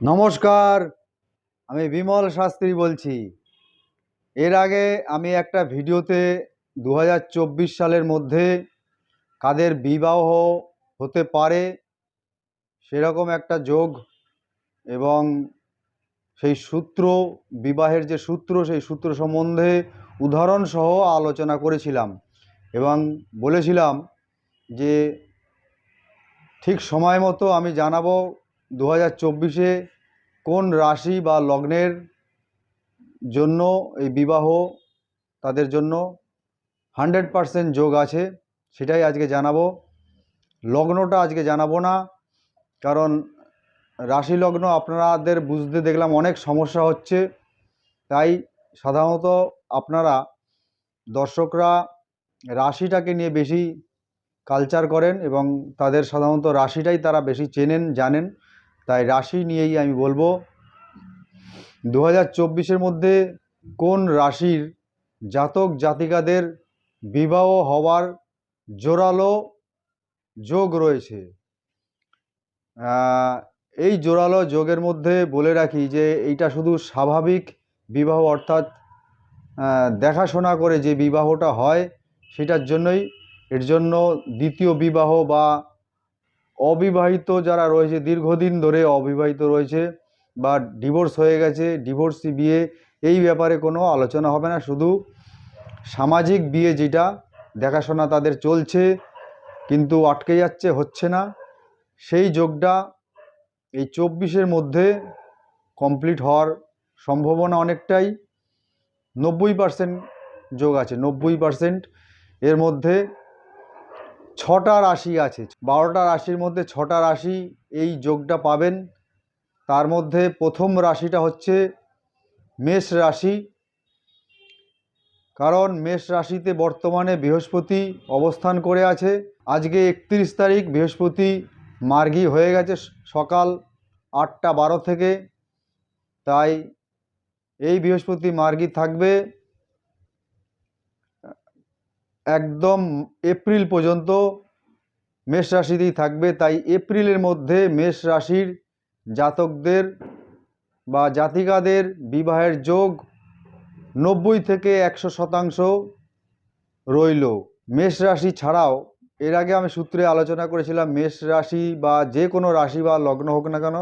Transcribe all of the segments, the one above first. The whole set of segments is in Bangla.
নমস্কার, আমি বিমল শাস্ত্রী বলছি। এর আগে আমি একটা ভিডিওতে দু হাজার চব্বিশ সালের মধ্যে কাদের বিবাহ হতে পারে সেরকম একটা যোগ এবং সেই সূত্র, বিবাহের যে সূত্র, সেই সূত্র সম্বন্ধে উদাহরণসহ আলোচনা করেছিলাম এবং বলেছিলাম যে ঠিক সময় মতো আমি জানাব দু হাজার চব্বিশে কোন রাশি বা লগ্নের জন্য এই বিবাহ তাদের জন্য হান্ড্রেড পারসেন্ট যোগ আছে? সেটাই আজকে জানাব। লগ্নটা আজকে জানাব না, কারণ রাশি লগ্ন আপনাদের বুঝতে দেখলাম অনেক সমস্যা হচ্ছে। তাই সাধারণত আপনারা দর্শকরা রাশিটাকে নিয়ে বেশি কালচার করেন এবং তাদের সাধারণত রাশিটাই তারা বেশি চেনেন, জানেন। তাই রাশি নিয়েই আমি বলব দু হাজার মধ্যে কোন রাশির জাতক জাতিকাদের বিবাহ হওয়ার জোরালো যোগ রয়েছে? এই জোরালো যোগের মধ্যে বলে রাখি যে এইটা শুধু স্বাভাবিক বিবাহ অর্থাৎ দেখাশোনা করে যে বিবাহটা হয় সেটার জন্যই, এর জন্য দ্বিতীয় বিবাহ বা অবিবাহিত যারা রয়েছে, দীর্ঘদিন ধরে অবিবাহিত রয়েছে বা ডিভোর্স হয়ে গেছে ডিভোর্সি বিয়ে, এই ব্যাপারে কোনো আলোচনা হবে না। শুধু সামাজিক বিয়ে যেটা, দেখাশোনা তাদের চলছে, কিন্তু আটকে যাচ্ছে, হচ্ছে না। সেই যোগটা এই চব্বিশের মধ্যে কমপ্লিট হওয়ার সম্ভাবনা অনেকটাই। নব্বই পার্সেন্ট যোগ আছে, নব্বই পার্সেন্ট এর মধ্যে ছটা রাশি আছে। বারোটা রাশির মধ্যে ছটা রাশি এই যোগটা পাবেন। তার মধ্যে প্রথম রাশিটা হচ্ছে মেষ রাশি। কারণ মেষ রাশিতে বর্তমানে বৃহস্পতি অবস্থান করে আছে। আজকে একত্রিশ তারিখ, বৃহস্পতি মার্গী হয়ে গেছে সকাল আটটা বারো থেকে। তাই এই বৃহস্পতি মার্গী থাকবে। একদম এপ্রিল পর্যন্ত মেষ রাশিতেই থাকবে। তাই এপ্রিলের মধ্যে মেষ রাশির জাতকদের বা জাতিকাদের বিবাহের যোগ নব্বই থেকে একশো শতাংশ রইল। মেষ রাশি ছাড়াও, এর আগে আমি সূত্রে আলোচনা করেছিলাম, মেষ রাশি বা যে কোনো রাশি বা লগ্ন হোক না কেন,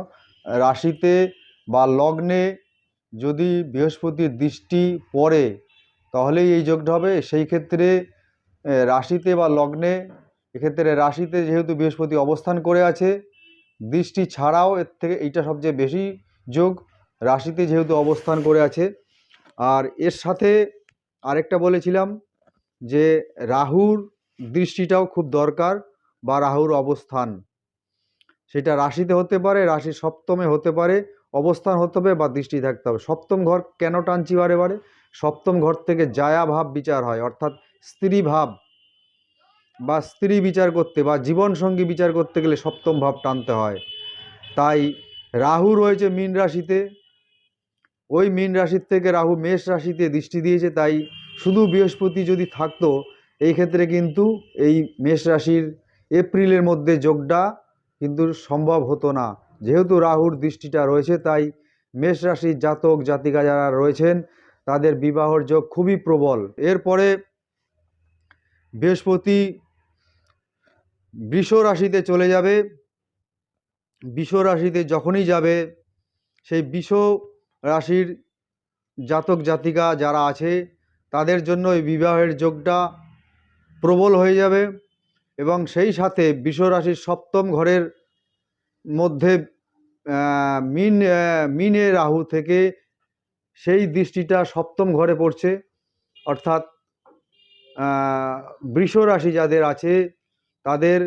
রাশিতে বা লগ্নে যদি বৃহস্পতির দৃষ্টি পড়ে, তাহলেই এই যোগটা হবে। সেই ক্ষেত্রে রাশিতে বা লগ্নে, এক্ষেত্রে রাশিতে যেহেতু বৃহস্পতি অবস্থান করে আছে, দৃষ্টি ছাড়াও এর থেকে এইটা সবচেয়ে বেশি যোগ, রাশিতে যেহেতু অবস্থান করে আছে। আর এর সাথে আরেকটা বলেছিলাম যে, রাহুর দৃষ্টিটাও খুব দরকার বা রাহুর অবস্থান। সেটা রাশিতে হতে পারে, রাশি সপ্তমে হতে পারে, অবস্থান হতে হবে বা দৃষ্টি থাকতে হবে। সপ্তম ঘর কেন টানছি বারে বারে? সপ্তম ঘর থেকে জায়া ভাব বিচার হয়। অর্থাৎ স্ত্রী ভাব বা স্ত্রী বিচার করতে বা জীবনসঙ্গী বিচার করতে গেলে সপ্তম ভাব টানতে হয়। তাই রাহু রয়েছে মীন রাশিতে। ওই মীন রাশির থেকে রাহু মেষ রাশিতে দৃষ্টি দিয়েছে, তাই শুধু বৃহস্পতি যদি থাকতো, এই ক্ষেত্রে কিন্তু এই মেষ রাশির এপ্রিলের মধ্যে যোগটা কিন্তু সম্ভব হতো না। যেহেতু রাহুর দৃষ্টিটা রয়েছে, তাই মেষ রাশির জাতক জাতিকা যারা রয়েছেন, তাদের বিবাহর যোগ খুবই প্রবল। এরপরে বৃহস্পতি বৃষ রাশিতে চলে যাবে। বৃষ রাশিতে যখনই যাবে, সেই বৃষ রাশির জাতক জাতিকা যারা আছে, তাদের জন্য এই বিবাহের যোগটা প্রবল হয়ে যাবে এবং সেই সাথে বৃষ রাশির সপ্তম ঘরের মধ্যে মিন মিনে রাহু থেকে সেই দৃষ্টিটা সপ্তম ঘরে পড়ছে। অর্থাৎ বৃষ রাশি যাদের আছে, তাদের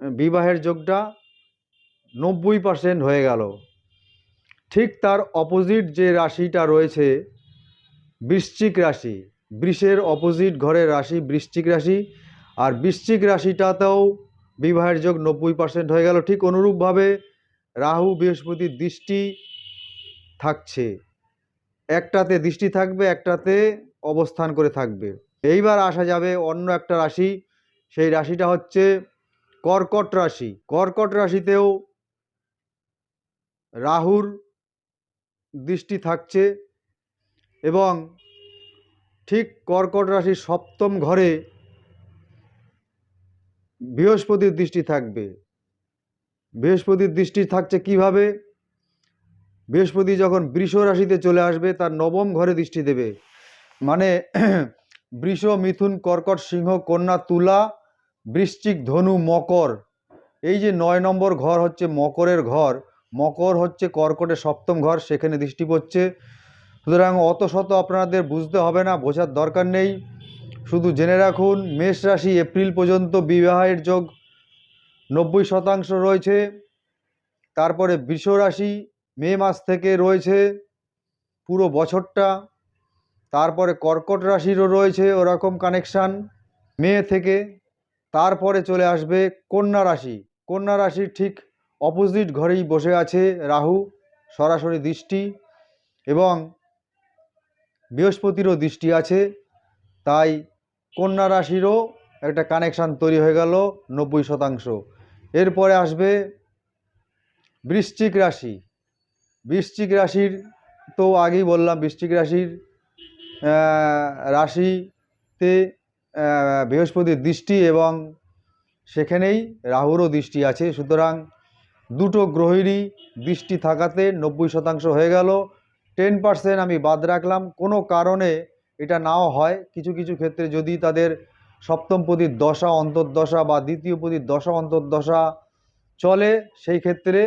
বিবাহের যোগটা নব্বই পার্সেন্ট হয়ে গেল। ঠিক তার অপোজিট যে রাশিটা রয়েছে, বৃশ্চিক রাশি, বৃষের অপোজিট ঘরের রাশি বৃশ্চিক রাশি, আর বৃশ্চিক রাশিটাতেও বিবাহের যোগ নব্বই পার্সেন্ট হয়ে গেল। ঠিক অনুরূপভাবে রাহু বৃহস্পতির দৃষ্টি থাকছে। একটাতে দৃষ্টি থাকবে, একটাতে অবস্থান করে থাকবে। এইবার আসা যাবে অন্য একটা রাশি। সেই রাশিটা হচ্ছে কর্কট রাশি। কর্কট রাশিতেও রাহুর দৃষ্টি থাকছে এবং ঠিক কর্কট রাশির সপ্তম ঘরে বৃহস্পতির দৃষ্টি থাকবে। বৃহস্পতির দৃষ্টি থাকছে কীভাবে? বৃহস্পতি যখন বৃষ রাশিতে চলে আসবে, তার নবম ঘরে দৃষ্টি দেবে। মানে বৃষ, মিথুন, কর্কট সিংহ, কন্যা, তুলা, বৃশ্চিক ধনু, মকর। এই যে নয় নম্বর ঘর হচ্ছে মকরের ঘর, মকর হচ্ছে কর্কটের সপ্তম ঘর, সেখানে দৃষ্টি পড়ছে। সুতরাং অত শত আপনাদের বুঝতে হবে না, বোঝার দরকার নেই। শুধু জেনে রাখুন, মেষ রাশি এপ্রিল পর্যন্ত বিবাহের যোগ নব্বই শতাংশ রয়েছে। তারপরে বৃষ রাশি মে মাস থেকে রয়েছে পুরো বছরটা। তারপরে কর্কট রাশিরও রয়েছে ওরকম কানেকশান মে থেকে। তারপরে চলে আসবে কন্যা রাশি। কন্যা রাশির ঠিক অপোজিট ঘরেই বসে আছে রাহু, সরাসরি দৃষ্টি এবং বৃহস্পতিরও দৃষ্টি আছে। তাই কন্যা রাশিরও একটা কানেকশান তৈরি হয়ে গেল নব্বই শতাংশ। এরপরে আসবে বৃশ্চিক রাশি। বৃশ্চিক রাশির তো আগেই বললাম, বৃশ্চিক রাশির রাশিতে বৃহস্পতির দৃষ্টি এবং সেখানেই রাহুরও দৃষ্টি আছে। সুতরাং দুটো গ্রহেরই দৃষ্টি থাকাতে নব্বই শতাংশ হয়ে গেল। টেন পার্সেন্ট আমি বাদ রাখলাম। কোনো কারণে এটা নাও হয়। কিছু কিছু ক্ষেত্রে যদি তাদের সপ্তম পদীর দশা, অন্তর্দশা বা দ্বিতীয় পদীর দশা, অন্তর্দশা চলে, সেই ক্ষেত্রে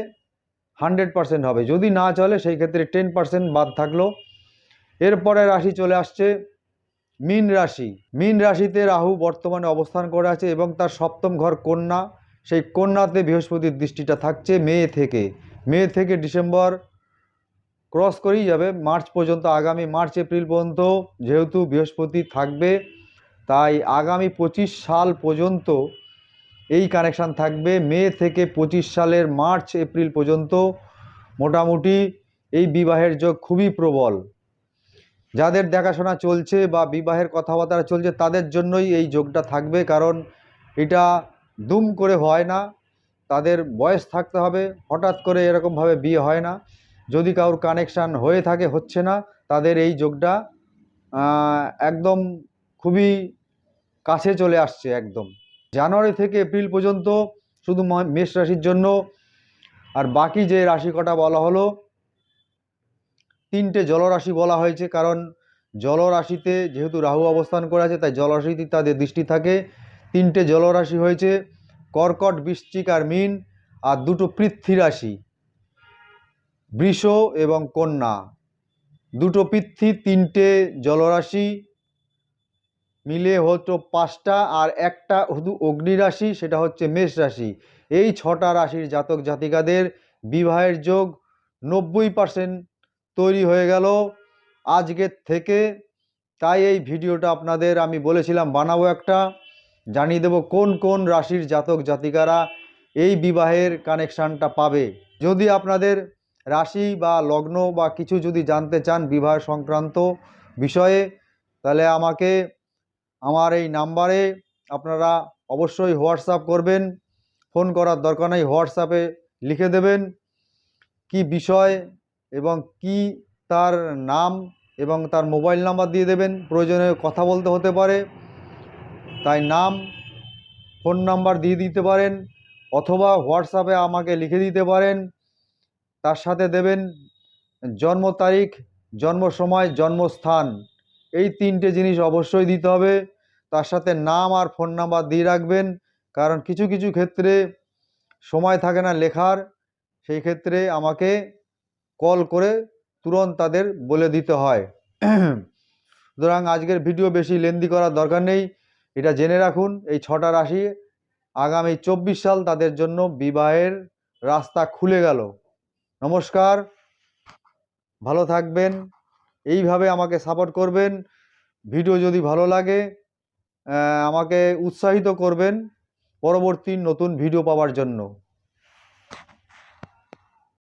হান্ড্রেড পার্সেন্ট হবে। যদি না চলে, সেই ক্ষেত্রে টেন পার্সেন্ট বাদ থাকল। এরপরে রাশি চলে আসছে মীন রাশি। মীন রাশিতে রাহু বর্তমানে অবস্থান করে আছে এবং তার সপ্তম ঘর কন্যা। সেই কন্যাতে বৃহস্পতির দৃষ্টিটা থাকছে মে থেকে। মে থেকে ডিসেম্বর ক্রস করেই যাবে। মার্চ পর্যন্ত, আগামী মার্চ, এপ্রিল পর্যন্ত যেহেতু বৃহস্পতি থাকবে, তাই আগামী পঁচিশ সাল পর্যন্ত এই কানেকশান থাকবে। মে থেকে পঁচিশ সালের মার্চ, এপ্রিল পর্যন্ত মোটামুটি এই বিবাহের যোগ খুবই প্রবল। যাদের দেখাশোনা চলছে বা বিবাহের কথাবার্তা চলছে, তাদের জন্যই এই যোগটা থাকবে। কারণ এটা দুম করে হয় না, তাদের বয়স থাকতে হবে, হঠাৎ করে এরকমভাবে বিয়ে হয় না। যদি কারোর কানেকশান হয়ে থাকে, হচ্ছে না, তাদের এই যোগটা একদম খুবই কাছে চলে আসছে একদম। জানুয়ারি থেকে এপ্রিল পর্যন্ত শুধু মেষ রাশির জন্য, আর বাকি যে রাশি কটা বলা হলো তিনটে জলরাশি বলা হয়েছে, কারণ জলরাশিতে যেহেতু রাহু অবস্থান করে আছে, তাই জলরাশিতে তাদের দৃষ্টি থাকে। তিনটে জলরাশি হয়েছে, কর্কট, বৃশ্চিক আর মীন, আর দুটো পৃথ্বী রাশি বৃষ এবং কন্যা। দুটো পৃথ্বী, তিনটে জলরাশি মিলে হতো পাঁচটা, আর একটা শুধু অগ্নি রাশি সেটা হচ্ছে মেষ রাশি এই ছটা রাশির জাতক জাতিকাদের বিবাহের যোগ নব্বই পার্সেন্ট তৈরি হয়ে গেল আজকের থেকে। তাই এই ভিডিওটা আপনাদের আমি বলেছিলাম বানাবো একটা। জানিয়ে দেব কোন কোন রাশির জাতক জাতিকারা এই বিবাহের কানেকশানটা পাবে। যদি আপনাদের রাশি বা লগ্ন বা কিছু যদি জানতে চান বিবাহ সংক্রান্ত বিষয়ে, তাহলে আমাকে আমার এই নাম্বারে আপনারা অবশ্যই হোয়াটসঅ্যাপ করবেন। ফোন করার দরকার নেই, হোয়াটসঅ্যাপে লিখে দেবেন। কি বিষয় এবং কি তার নাম এবং তার মোবাইল নাম্বার দিয়ে দেবেন। প্রয়োজনে কথা বলতে হতে পারে। তাই নাম, ফোন নাম্বার দিয়ে দিতে পারেন অথবা হোয়াটসঅ্যাপে আমাকে লিখে দিতে পারেন। তার সাথে দেবেন জন্ম তারিখ, জন্ম সময়, জন্মস্থান। এই তিনটে জিনিস অবশ্যই দিতে হবে। তার সাথে নাম আর ফোন নাম্বার দিয়ে রাখবেন। কারণ কিছু কিছু ক্ষেত্রে সময় থাকে না লেখার। সেই ক্ষেত্রে আমাকে কল করে তুরন্ত তাদের বলে দিতে হয়। সুতরাং আজকের ভিডিও বেশি লেন্দি করার দরকার নেই। এটা জেনে রাখুন, এই ছটা রাশি আগামী চব্বিশ সাল তাদের জন্য বিবাহের রাস্তা খুলে গেল। নমস্কার, ভালো থাকবেন, এইভাবে আমাকে সাপোর্ট করবেন। ভিডিও যদি ভালো লাগে আমাকে উৎসাহিত করবেন। পরবর্তী নতুন ভিডিও পাওয়ার জন্য।